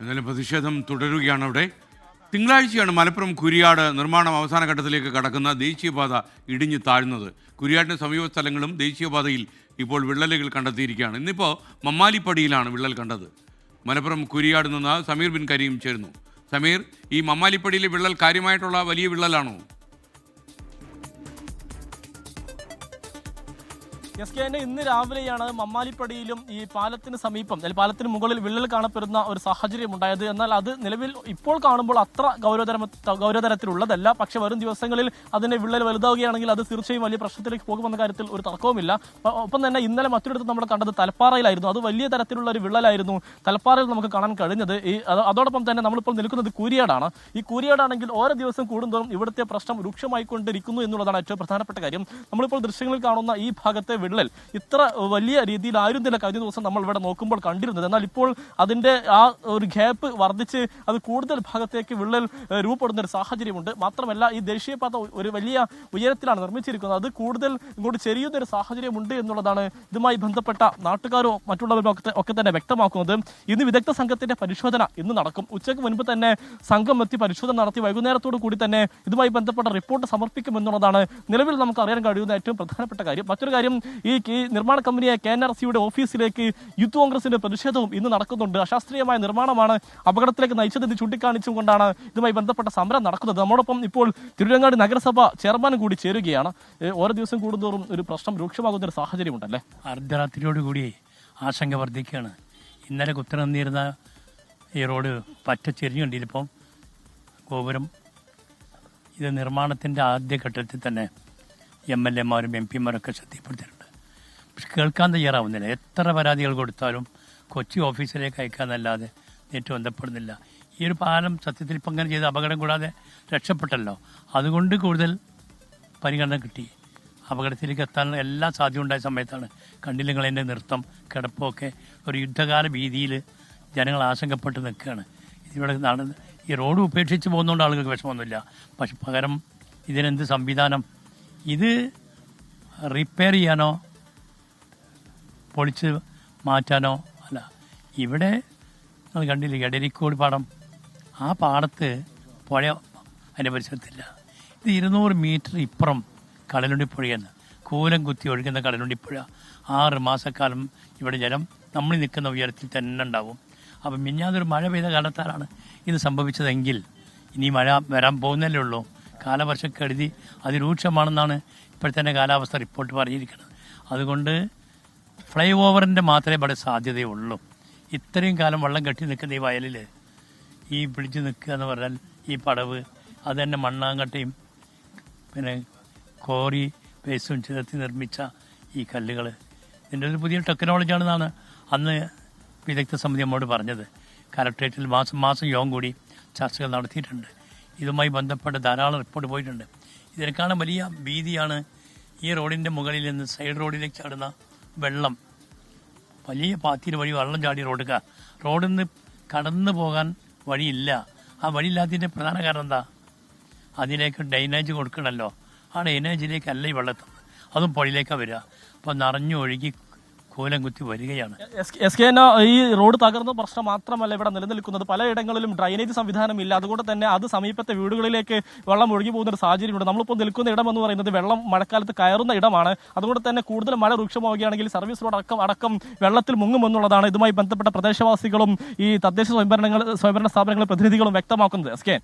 എന്നാലും പ്രതിഷേധം തുടരുകയാണ് അവിടെ. തിങ്കളാഴ്ചയാണ് മലപ്പുറം കുരിയാട് നിർമ്മാണം അവസാന ഘട്ടത്തിലേക്ക് കടക്കുന്ന ദേശീയപാത ഇടിഞ്ഞു താഴ്ന്നത്. കുരിയാടിന് സമീപ സ്ഥലങ്ങളും ദേശീയപാതയിൽ ഇപ്പോൾ വിള്ളലുകൾ കണ്ടെത്തിയിരിക്കുകയാണ്. ഇന്നിപ്പോൾ മമ്മാലിപ്പടിയിലാണ് വിള്ളൽ കണ്ടത്. മലപ്പുറം കുരിയാട് നിന്ന് സമീർ ബിൻ കരീം ചേരുന്നു. സമീർ ഈ മമ്മാലിപ്പടിയിലെ വിള്ളൽ കാര്യമായിട്ടുള്ള വലിയ വിള്ളലാണോ? എസ് കെ ഇന്ന് രാവിലെയാണ് മമ്മാലിപ്പടിയിലും ഈ പാലത്തിന് സമീപം അല്ലെങ്കിൽ പാലത്തിന് മുകളിൽ വിള്ളൽ കാണപ്പെടുന്ന ഒരു സാഹചര്യം ഉണ്ടായത്. എന്നാൽ അത് നിലവിൽ ഇപ്പോൾ കാണുമ്പോൾ അത്ര ഗൗരവതര ഗൗരവതരത്തിലുള്ളതല്ല. പക്ഷെ വരും ദിവസങ്ങളിൽ അതിന്റെ വിള്ളൽ വലുതാവുകയാണെങ്കിൽ അത് തീർച്ചയായും വലിയ പ്രശ്നത്തിലേക്ക് പോകുമെന്ന കാര്യത്തിൽ ഒരു തർക്കവുമില്ല. ഒപ്പം തന്നെ ഇന്നലെ മറ്റൊരിടത്ത് നമ്മൾ കണ്ടത് തലപ്പാറയിലായിരുന്നു. അത് വലിയ തരത്തിലുള്ള ഒരു വിള്ളലായിരുന്നു തലപ്പാറയിൽ നമുക്ക് കാണാൻ കഴിഞ്ഞത്. ഈ അതോടൊപ്പം തന്നെ നമ്മളിപ്പോൾ നിൽക്കുന്നത് കൂരിയാടാണ്. ഈ കൂരിയാടാണെങ്കിൽ ഓരോ ദിവസം കൂടുന്തോറും ഇവിടുത്തെ പ്രശ്നം രൂക്ഷമായിക്കൊണ്ടിരിക്കുന്നു എന്നുള്ളതാണ് ഏറ്റവും പ്രധാനപ്പെട്ട കാര്യം. നമ്മളിപ്പോൾ ദൃശ്യങ്ങളിൽ കാണുന്ന ഈ ഭാഗത്തെ വിള്ളൽ. ഇത്ര വലിയ രീതിയിൽ ആരും തന്നെ കഴിഞ്ഞ ദിവസം നമ്മൾ ഇവിടെ നോക്കുമ്പോൾ കണ്ടിരുന്നത്. എന്നാൽ ഇപ്പോൾ അതിന്റെ ആ ഒരു ഗ്യാപ്പ് വർദ്ധിച്ച് അത് കൂടുതൽ ഭാഗത്തേക്ക് വിള്ളൽ രൂപപ്പെടുന്ന ഒരു സാഹചര്യമുണ്ട്. മാത്രമല്ല ഈ ദേശീയപാത ഒരു വലിയ ഉയരത്തിലാണ് നിർമ്മിച്ചിരിക്കുന്നത്. അത് കൂടുതൽ ഇങ്ങോട്ട് ചെരിയുന്ന ഒരു സാഹചര്യമുണ്ട് എന്നുള്ളതാണ് ഇതുമായി ബന്ധപ്പെട്ട നാട്ടുകാരോ മറ്റുള്ളവരോ ഒക്കെ തന്നെ വ്യക്തമാക്കുന്നത്. ഇന്ന് വിദഗ്ധ സംഘത്തിന്റെ പരിശോധന ഇന്ന് നടക്കും. ഉച്ചയ്ക്ക് മുൻപ് തന്നെ സംഘം എത്തി പരിശോധന നടത്തി വൈകുന്നേരത്തോടു കൂടി തന്നെ ഇതുമായി ബന്ധപ്പെട്ട റിപ്പോർട്ട് സമർപ്പിക്കും എന്നുള്ളതാണ് നിലവിൽ നമുക്ക് അറിയാൻ കഴിയുന്ന ഏറ്റവും പ്രധാനപ്പെട്ട കാര്യം. മറ്റൊരു കാര്യം ഈ നിർമ്മാണ കമ്പനിയായ കെ എൻ ആർ സിയുടെ ഓഫീസിലേക്ക് യൂത്ത് കോൺഗ്രസിന്റെ പ്രതിഷേധവും ഇന്ന് നടക്കുന്നുണ്ട്. അശാസ്ത്രീയമായ നിർമ്മാണമാണ് അപകടത്തിലേക്ക് നയിച്ചതെന്ന് ചൂണ്ടിക്കാണിച്ചും കൊണ്ടാണ് ഇതുമായി ബന്ധപ്പെട്ട സമരം നടക്കുന്നത്. നമ്മോടൊപ്പം ഇപ്പോൾ തിരുവനങ്ങാട് നഗരസഭ ചെയർമാൻ കൂടി ചേരുകയാണ്. ഓരോ ദിവസം കൂടുന്തോറും ഒരു പ്രശ്നം രൂക്ഷമാകുന്ന ഒരു സാഹചര്യം ഉണ്ടല്ലേ? അർദ്ധരാത്രിയോടുകൂടി ആശങ്ക വർദ്ധിക്കുകയാണ്. ഇന്നലെ കുത്തനന്നിരുന്ന ഈ റോഡ് പറ്റ ചെരിഞ്ഞുണ്ടിപ്പം ഗോപുരം ഇത് നിർമ്മാണത്തിന്റെ ആദ്യഘട്ടത്തിൽ തന്നെ എം എൽ എമാരും എം പിമാരൊക്കെ ശ്രദ്ധപ്പെടുത്തിയിട്ടുണ്ട് പക്ഷെ കേൾക്കാൻ തയ്യാറാവുന്നില്ല. എത്ര പരാതികൾ കൊടുത്താലും കൊച്ചി ഓഫീസിലേക്ക് അയക്കാന്നല്ലാതെ നേരിട്ട് ബന്ധപ്പെടുന്നില്ല. ഈ ഒരു പാലം സത്യത്തിൽ അങ്ങനെ ചെയ്ത് അപകടം കൂടാതെ രക്ഷപ്പെട്ടല്ലോ. അതുകൊണ്ട് കൂടുതൽ പരിഗണന കിട്ടി. അപകടത്തിലേക്ക് എത്താനുള്ള എല്ലാ സാധ്യത ഉണ്ടായ സമയത്താണ്. കണ്ടില്ലങ്ങളതിന്റെ നൃത്തം കിടപ്പൊക്കെ ഒരു യുദ്ധകാല ഭീതിയിൽ ജനങ്ങൾ ആശങ്കപ്പെട്ട് നിൽക്കുകയാണ്. ഇതിവിടെ നടന്ന് ഈ റോഡ് ഉപേക്ഷിച്ച് പോകുന്നതുകൊണ്ട് ആളുകൾക്ക് വിഷമമൊന്നുമില്ല. പക്ഷെ പകരം ഇതിനെന്ത് സംവിധാനം? ഇത് റിപ്പയർ ചെയ്യാനോ പൊളിച്ച് മാറ്റാനോ അല്ല. ഇവിടെ നമ്മൾ കണ്ടില്ലേ എടരിക്കോട് പാടം. ആ പാടത്ത് പുഴ അതിന്റെ പരിസരത്തില്ല. ഇത് ഇരുന്നൂറ് മീറ്റർ ഇപ്പുറം കടലുണ്ടിപ്പുഴയാണ്. കൂലം കുത്തി ഒഴുകുന്ന കടലുണ്ടിപ്പുഴ. ആറ് മാസക്കാലം ഇവിടെ ജലം നമ്മൾ നിൽക്കുന്ന ഉയരത്തിൽ തന്നെ ഉണ്ടാവും. അപ്പം മിഞ്ഞാതൊരു മഴ പെയ്ത കാലത്താലാണ് ഇത് സംഭവിച്ചതെങ്കിൽ ഇനി മഴ വരാൻ പോകുന്നല്ലേ ഉള്ളൂ. കാലവർഷക്കെടുതി അതിരൂക്ഷമാണെന്നാണ് ഇപ്പോഴത്തെ കാലാവസ്ഥ റിപ്പോർട്ട് പറഞ്ഞിരിക്കുന്നത്. അതുകൊണ്ട് ഫ്ലൈ ഓവറിന്റെ മാത്രമേ ഇവിടെ സാധ്യതയുള്ളൂ. ഇത്രയും കാലം വെള്ളം കെട്ടി നിൽക്കുന്ന ഈ വയലിൽ ഈ പിടിച്ച് നിൽക്കുക എന്ന് പറഞ്ഞാൽ ഈ പടവ് അത് തന്നെ മണ്ണാങ്കട്ടയും പിന്നെ കോറി പേസും ചേർത്തി നിർമ്മിച്ച ഈ കല്ലുകൾ ഇതിന്റെ ഒരു പുതിയ ടെക്നോളജിയാണെന്നാണ് അന്ന് വിദഗ്ധ സമിതി നമ്മോട് പറഞ്ഞത്. കലക്ട്രേറ്റിൽ മാസം മാസം യോഗം കൂടി ചർച്ചകൾ നടത്തിയിട്ടുണ്ട്. ഇതുമായി ബന്ധപ്പെട്ട് ധാരാളം റിപ്പോർട്ട് പോയിട്ടുണ്ട്. ഇതിനേക്കാളും വലിയ ഭീതിയാണ് ഈ റോഡിന്റെ മുകളിൽ നിന്ന് സൈഡ് റോഡിലേക്ക് ചാടുന്ന വെള്ളം. വലിയ പാത്തിയിൽ വഴി വെള്ളം ചാടി റോഡുക റോഡിൽ നിന്ന് കടന്നു പോകാൻ വഴിയില്ല. ആ വഴിയില്ലാത്തതിന്റെ പ്രധാന കാരണം എന്താ? അതിലേക്ക് ഡൈനേജ് കൊടുക്കണമല്ലോ ആ ഡൈനേജിലേക്കല്ല ഈ വെള്ളത്തുന്നത് അതും പുഴയിലേക്കാണ് വരിക. അപ്പോൾ നിറഞ്ഞു ഒഴുകി കൂലം കുത്തി വരികയാണ് എസ് കെ ഈ റോഡ് തകർന്ന പ്രശ്നം മാത്രമല്ല ഇവിടെ നിലനിൽക്കുന്നത്. പലയിടങ്ങളിലും ഡ്രൈനേജ് സംവിധാനം ഇല്ല അതുകൊണ്ട് തന്നെ അത് സമീപത്തെ വീടുകളിലേക്ക് വെള്ളം ഒഴുകി പോകുന്ന ഒരു സാഹചര്യമുണ്ട്. നമ്മളിപ്പോൾ നിൽക്കുന്ന ഇടം എന്ന് പറയുന്നത് വെള്ളം മഴക്കാലത്ത് കയറുന്ന ഇടമാണ്. അതുകൊണ്ട് തന്നെ കൂടുതൽ മഴ രൂക്ഷമാവുകയാണെങ്കിൽ സർവീസ് റോഡ് അടക്കം അടക്കം വെള്ളത്തിൽ മുങ്ങുമെന്നുള്ളതാണ് ഇതുമായി ബന്ധപ്പെട്ട പ്രദേശവാസികളും ഈ തദ്ദേശ സ്വയംഭരണങ്ങൾ സ്വയംഭരണ സ്ഥാപനങ്ങളുടെ പ്രതിനിധികളും വ്യക്തമാക്കുന്നത്. S K.